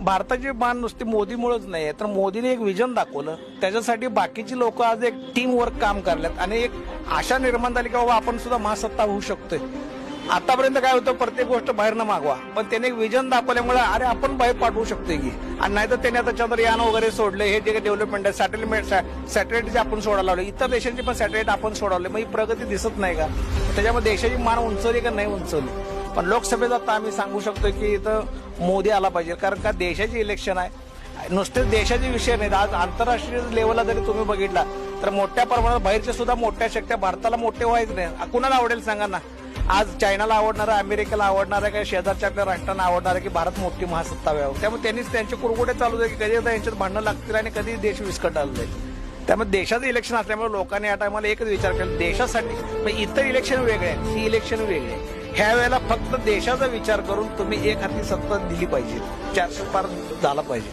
भारताची मान नुसती मोदीमुळेच नाही तर मोदीने एक विजन दाखवलं. त्याच्यासाठी बाकीची लोक आज एक टीम वर्क काम करल्यात. आणि एक आशा निर्माण झाली की बाबा आपण सुद्धा महासत्ता होऊ शकतोय. आतापर्यंत काय होतं प्रत्येक गोष्ट बाहेरनं मागवा. पण त्याने एक विजन दाखवल्यामुळे अरे आपण बाहेर पाठवू शकतोय की. आणि नाही तर त्याने आता चंद्रयान वगैरे सोडले हे जे काही डेव्हलपमेंट आहे सॅटेलाइट सॅटेलाइट जे आपण सोडायला लावले इतर देशांची पण सॅटेलाइट आपण सोडावले. मग ही प्रगती दिसत नाही का? त्याच्यामध्ये देशाची मान उंचवली का नाही उंचवली? पण लोकसभेत आता आम्ही सांगू शकतो की इथं मोदी आला पाहिजे. कारण का देशाची इलेक्शन आहे. नुसते देशाचे विषय नाहीत. आज आंतरराष्ट्रीय लेवलला जरी तुम्ही बघितला तर मोठ्या प्रमाणात बाहेरच्या सुद्धा मोठ्या शक्त्या भारताला मोठे व्हायचं नाही. कुणाला आवडेल सांगा ना. आज चायनाला आवडणार अमेरिकेला आवडणारा आहे शेजारच्या आपल्या राष्ट्रांना आवडणार आहे की भारत मोठी महासत्ता व्हावं त्यामुळे त्यांनीच त्यांचे कुरकुडे चालू आहे की कधी एकदा यांच्यात भांडणं लागतील आणि कधी देश विस्कटायला जाईल त्यामुळे देशाचं इलेक्शन असल्यामुळे लोकांनी या टायमाला एकच विचार केला. देशासाठी पण इतर इलेक्शन वेगळे आहे ही इलेक्शन वेगळे आहे. ह्या वेळेला फक्त देशाचा विचार करून तुम्ही एक हाती सत्ता दिली पाहिजे. चारशे पार झाला पाहिजे.